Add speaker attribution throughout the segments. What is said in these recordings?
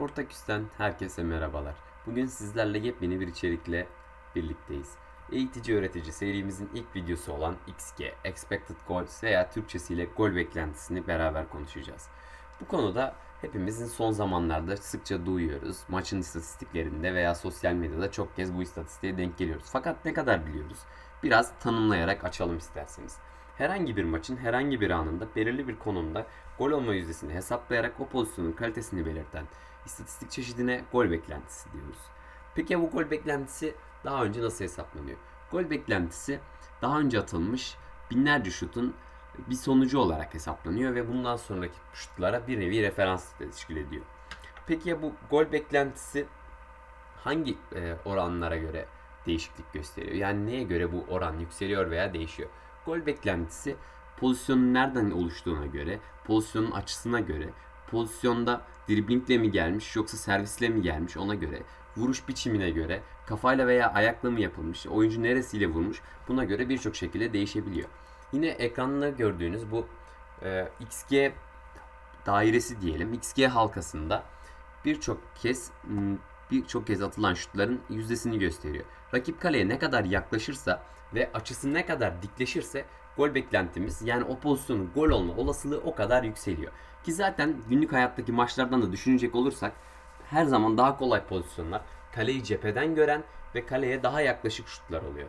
Speaker 1: Sportaküs'ten herkese merhabalar. Bugün sizlerle yepyeni bir içerikle birlikteyiz. Eğitici öğretici serimizin ilk videosu olan XG, Expected Goals veya Türkçesiyle gol beklentisini beraber konuşacağız. Bu konuda hepimizin son zamanlarda sıkça duyuyoruz. Maçın istatistiklerinde veya sosyal medyada çok kez bu istatistiğe denk geliyoruz. Fakat ne kadar biliyoruz? Biraz tanımlayarak açalım isterseniz. Herhangi bir maçın herhangi bir anında belirli bir konumda gol olma yüzdesini hesaplayarak o pozisyonun kalitesini belirten istatistik çeşidine gol beklentisi diyoruz. Peki ya bu gol beklentisi daha önce nasıl hesaplanıyor? Gol beklentisi daha önce atılmış binlerce şutun bir sonucu olarak hesaplanıyor ve bundan sonraki şutlara bir nevi referans teşkil ediyor. Peki ya bu gol beklentisi hangi e, oranlara göre değişiklik gösteriyor? Yani neye göre bu oran yükseliyor veya değişiyor? Gol beklentisi pozisyonun nereden oluştuğuna göre, pozisyonun açısına göre, pozisyonda driblingle mi gelmiş yoksa servisle mi gelmiş ona göre, vuruş biçimine göre, kafayla veya ayakla mı yapılmış, oyuncu neresiyle vurmuş buna göre birçok şekilde değişebiliyor. Yine ekranda gördüğünüz bu e, XG dairesi diyelim, XG halkasında birçok kez birçok kez atılan şutların yüzdesini gösteriyor. Rakip kaleye ne kadar yaklaşırsa ve açısı ne kadar dikleşirse gol beklentimiz yani o pozisyonun gol olma olasılığı o kadar yükseliyor. Ki zaten günlük hayattaki maçlardan da düşünecek olursak her zaman daha kolay pozisyonlar kaleyi cepheden gören ve kaleye daha yaklaşık şutlar oluyor.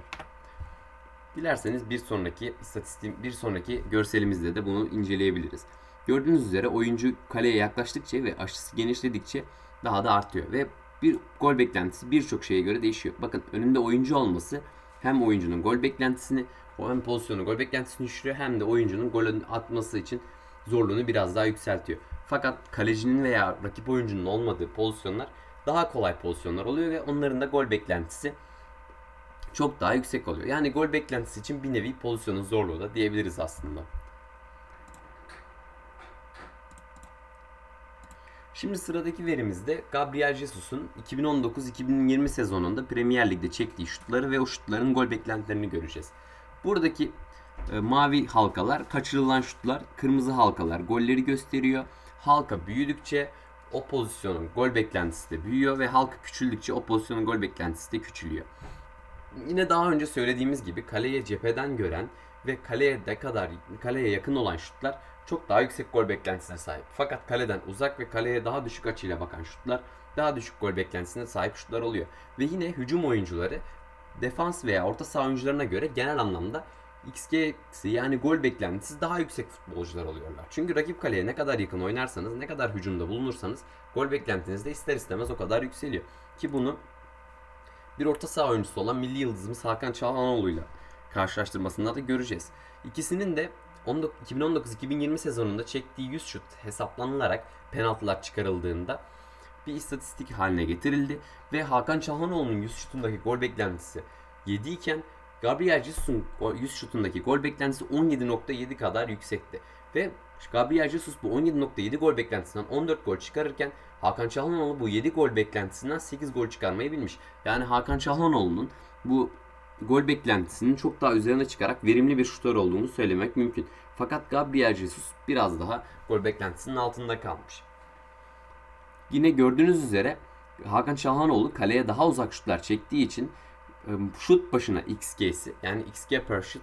Speaker 1: Dilerseniz bir sonraki istatistiğim, bir sonraki görselimizde de bunu inceleyebiliriz. Gördüğünüz üzere oyuncu kaleye yaklaştıkça ve açısı genişledikçe daha da artıyor ve bir gol beklentisi birçok şeye göre değişiyor. Bakın önünde oyuncu olması hem oyuncunun gol beklentisini, hem pozisyonu gol beklentisini düşürüyor hem de oyuncunun gol atması için zorluğunu biraz daha yükseltiyor. Fakat kalecinin veya rakip oyuncunun olmadığı pozisyonlar daha kolay pozisyonlar oluyor ve onların da gol beklentisi çok daha yüksek oluyor. Yani gol beklentisi için bir nevi pozisyonun zorluğu da diyebiliriz aslında. Şimdi sıradaki verimizde Gabriel Jesus'un 2019-2020 sezonunda Premier Lig'de çektiği şutları ve o şutların gol beklentilerini göreceğiz. Buradaki e, mavi halkalar kaçırılan şutlar, kırmızı halkalar golleri gösteriyor. Halka büyüdükçe o pozisyonun gol beklentisi de büyüyor ve halka küçüldükçe o pozisyonun gol beklentisi de küçülüyor. Yine daha önce söylediğimiz gibi kaleye cepheden gören ve kaleye ne kadar kaleye yakın olan şutlar çok daha yüksek gol beklentisine sahip. Fakat kaleden uzak ve kaleye daha düşük açıyla bakan şutlar daha düşük gol beklentisine sahip şutlar oluyor. Ve yine hücum oyuncuları defans veya orta saha oyuncularına göre genel anlamda XG'si yani gol beklentisi daha yüksek futbolcular oluyorlar. Çünkü rakip kaleye ne kadar yakın oynarsanız, ne kadar hücumda bulunursanız gol beklentiniz de ister istemez o kadar yükseliyor. Ki bunu bir orta saha oyuncusu olan milli yıldızımız Hakan Çalhanoğlu ile karşılaştırmasında da göreceğiz. İkisinin de 2019-2020 sezonunda çektiği 100 şut hesaplanılarak penaltılar çıkarıldığında bir istatistik haline getirildi ve Hakan Çalhanoğlu'nun 100 şutundaki gol beklentisi 7 iken Gabriel Jesus'un 100 şutundaki gol beklentisi 17.7 kadar yüksekti. Ve Gabriel Jesus bu 17.7 gol beklentisinden 14 gol çıkarırken Hakan Çalhanoğlu bu 7 gol beklentisinden 8 gol çıkarmayı bilmiş. Yani Hakan Çalhanoğlu'nun bu gol beklentisinin çok daha üzerine çıkarak verimli bir şutör olduğunu söylemek mümkün. Fakat Gabriel Jesus biraz daha gol beklentisinin altında kalmış. Yine gördüğünüz üzere Hakan Çalhanoğlu kaleye daha uzak şutlar çektiği için şut başına XG'si yani XG per shot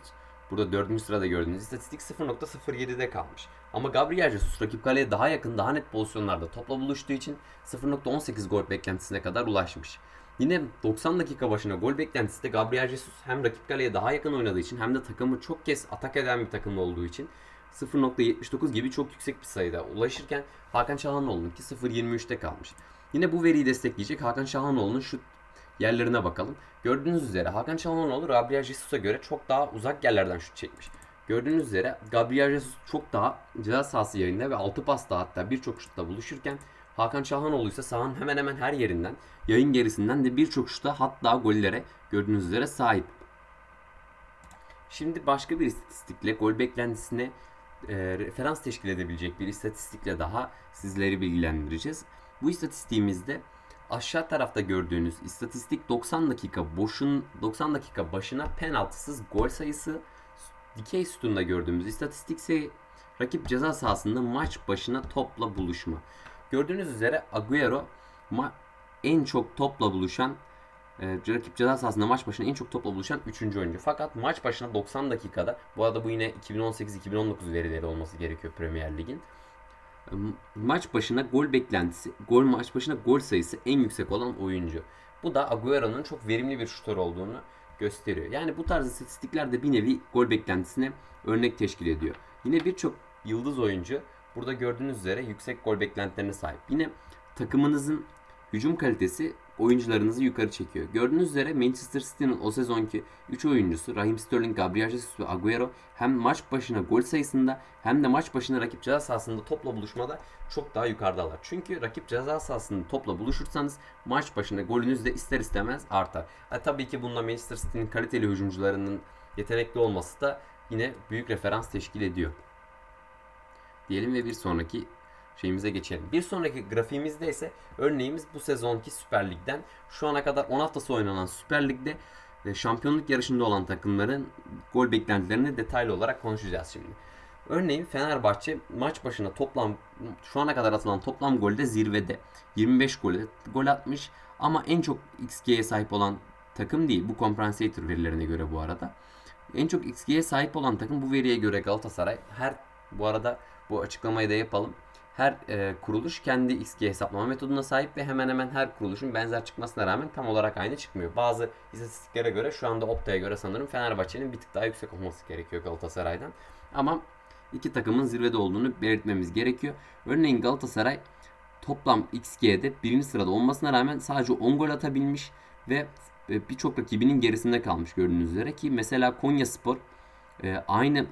Speaker 1: burada dördüncü sırada gördüğünüz istatistik 0.07'de kalmış. Ama Gabriel Jesus rakip kaleye daha yakın daha net pozisyonlarda topla buluştuğu için 0.18 gol beklentisine kadar ulaşmış. Yine 90 dakika başına gol beklentisi de Gabriel Jesus hem rakip kaleye daha yakın oynadığı için hem de takımı çok kez atak eden bir takım olduğu için 0.79 gibi çok yüksek bir sayıda ulaşırken Hakan Çalhanoğlu'nunki 0.23'te kalmış. Yine bu veriyi destekleyecek Hakan Çalhanoğlu'nun şut yerlerine bakalım. Gördüğünüz üzere Hakan Çalhanoğlu Gabriel Jesus'a göre çok daha uzak yerlerden şut çekmiş. Gördüğünüz üzere Gabriel Jesus çok daha ceza sahası yerinde ve altı pasta hatta birçok şutla buluşurken Hakan Çalhanoğlu ise sahanın hemen hemen her yerinden, yayın gerisinden de birçok şuta hatta gollere gördüğünüz üzere sahip. Şimdi başka bir istatistikle gol beklentisine e, referans teşkil edebilecek bir istatistikle daha sizleri bilgilendireceğiz. Bu istatistiğimizde aşağı tarafta gördüğünüz istatistik 90 dakika boşun 90 dakika başına penaltısız gol sayısı dikey sütunda gördüğümüz istatistik ise rakip ceza sahasında maç başına topla buluşma. Gördüğünüz üzere Agüero en çok topla buluşan e, rakip ceza sahasında maç başına en çok topla buluşan 3. oyuncu. Fakat maç başına 90 dakikada bu arada bu yine 2018-2019 verileri olması gerekiyor Premier Lig'in. E, Maç başına gol beklentisi, gol maç başına gol sayısı en yüksek olan oyuncu. Bu da Agüero'nun çok verimli bir şutör olduğunu gösteriyor. Yani bu tarz istatistikler de bir nevi gol beklentisine örnek teşkil ediyor. Yine birçok yıldız oyuncu burada gördüğünüz üzere yüksek gol beklentilerine sahip. Yine takımınızın hücum kalitesi oyuncularınızı yukarı çekiyor. Gördüğünüz üzere Manchester City'nin o sezonki 3 oyuncusu Raheem Sterling, Gabriel Jesus ve Agüero hem maç başına gol sayısında hem de maç başına rakip ceza sahasında topla buluşmada çok daha yukarıdalar. Çünkü rakip ceza sahasında topla buluşursanız maç başına golünüz de ister istemez artar. Ha, tabii ki bunda Manchester City'nin kaliteli hücumcularının yetenekli olması da yine büyük referans teşkil ediyor. Diyelim ve bir sonraki şeyimize geçelim. Bir sonraki grafiğimizde ise örneğimiz bu sezonki Süper Lig'den şu ana kadar 10 haftası oynanan Süper Lig'de e, şampiyonluk yarışında olan takımların gol beklentilerini detaylı olarak konuşacağız şimdi. Örneğin Fenerbahçe maç başına toplam şu ana kadar atılan toplam golde zirvede. 25 gole gol atmış ama en çok XG'ye sahip olan takım değil. Bu Compensator verilerine göre bu arada. En çok XG'ye sahip olan takım bu veriye göre Galatasaray. Her bu arada bu açıklamayı da yapalım. Her e, kuruluş kendi XG hesaplama metoduna sahip ve hemen hemen her kuruluşun benzer çıkmasına rağmen tam olarak aynı çıkmıyor. Bazı istatistiklere göre şu anda Opta'ya göre sanırım Fenerbahçe'nin bir tık daha yüksek olması gerekiyor Galatasaray'dan. Ama iki takımın zirvede olduğunu belirtmemiz gerekiyor. Örneğin Galatasaray toplam XG'de birinci sırada olmasına rağmen sadece 10 gol atabilmiş ve e, birçok rakibinin gerisinde kalmış gördüğünüz üzere ki mesela Konya Spor e, aynı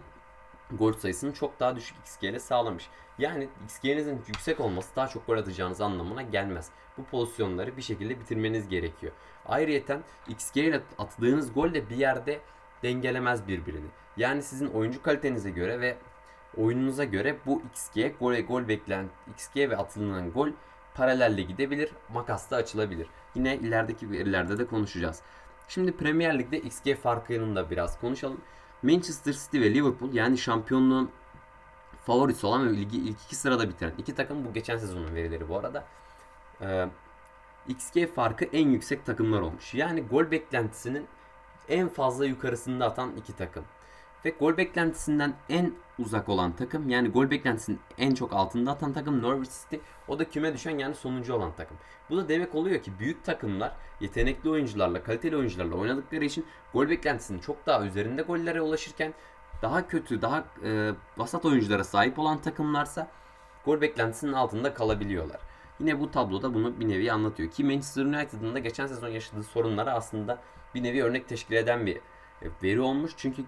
Speaker 1: gol sayısını çok daha düşük XG ile sağlamış. Yani XG'nizin yüksek olması daha çok gol atacağınız anlamına gelmez. Bu pozisyonları bir şekilde bitirmeniz gerekiyor. Ayrıyeten XG ile attığınız gol de bir yerde dengelemez birbirini. Yani sizin oyuncu kalitenize göre ve oyununuza göre bu XG gol gol beklen XG ve atılan gol paralelle gidebilir, makas da açılabilir. Yine ilerideki verilerde de konuşacağız. Şimdi Premier Lig'de XG farkını da biraz konuşalım. Manchester City ve Liverpool yani şampiyonluğun favorisi olan ve ligi ilk iki sırada bitiren iki takım bu geçen sezonun verileri bu arada. Ee, XG farkı en yüksek takımlar olmuş. Yani gol beklentisinin en fazla yukarısında atan iki takım. Ve gol beklentisinden en uzak olan takım yani gol beklentisinin en çok altında atan takım Norwich City. O da küme düşen yani sonuncu olan takım. Bu da demek oluyor ki büyük takımlar yetenekli oyuncularla, kaliteli oyuncularla oynadıkları için gol beklentisinin çok daha üzerinde gollere ulaşırken daha kötü, daha e, vasat oyunculara sahip olan takımlarsa gol beklentisinin altında kalabiliyorlar. Yine bu tabloda bunu bir nevi anlatıyor ki Manchester United'ın da geçen sezon yaşadığı sorunlara aslında bir nevi örnek teşkil eden bir veri olmuş. Çünkü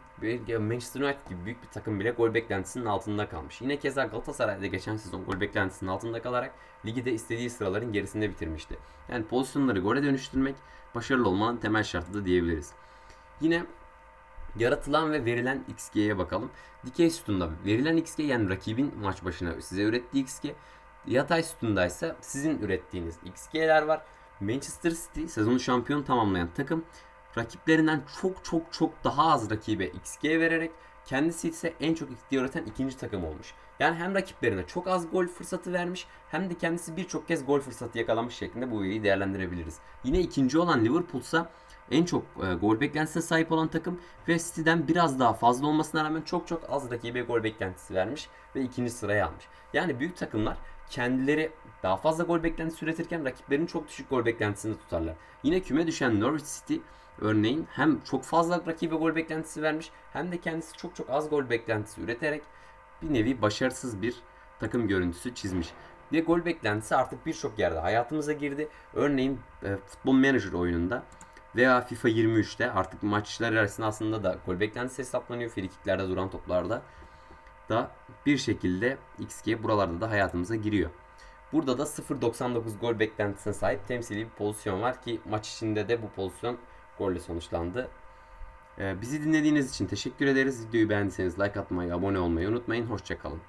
Speaker 1: Manchester United gibi büyük bir takım bile gol beklentisinin altında kalmış. Yine keza Galatasaray'da geçen sezon gol beklentisinin altında kalarak ligi de istediği sıraların gerisinde bitirmişti. Yani pozisyonları gole dönüştürmek başarılı olmanın temel şartı da diyebiliriz. Yine yaratılan ve verilen XG'ye bakalım. Dikey sütunda verilen XG yani rakibin maç başına size ürettiği XG. Yatay sütunda ise sizin ürettiğiniz XG'ler var. Manchester City sezonu şampiyon tamamlayan takım rakiplerinden çok çok çok daha az rakibe XG vererek kendisi ise en çok XG üreten ikinci takım olmuş. Yani hem rakiplerine çok az gol fırsatı vermiş hem de kendisi birçok kez gol fırsatı yakalamış şeklinde bu veriyi değerlendirebiliriz. Yine ikinci olan Liverpool ise en çok e, gol beklentisine sahip olan takım ve City'den biraz daha fazla olmasına rağmen çok çok az rakibe gol beklentisi vermiş ve ikinci sıraya almış. Yani büyük takımlar kendileri daha fazla gol beklentisi üretirken rakiplerin çok düşük gol beklentisini tutarlar. Yine küme düşen Norwich City örneğin hem çok fazla rakibe gol beklentisi vermiş hem de kendisi çok çok az gol beklentisi üreterek bir nevi başarısız bir takım görüntüsü çizmiş. Ve gol beklentisi artık birçok yerde hayatımıza girdi. Örneğin e, futbol manager oyununda veya FIFA 23'te artık maçlar arasında aslında da gol beklentisi hesaplanıyor. Frikiklerde duran toplarda da bir şekilde XG buralarda da hayatımıza giriyor. Burada da 0.99 gol beklentisine sahip temsili bir pozisyon var ki maç içinde de bu pozisyon golle sonuçlandı. Ee, bizi dinlediğiniz için teşekkür ederiz. Videoyu beğendiyseniz like atmayı, abone olmayı unutmayın. Hoşçakalın.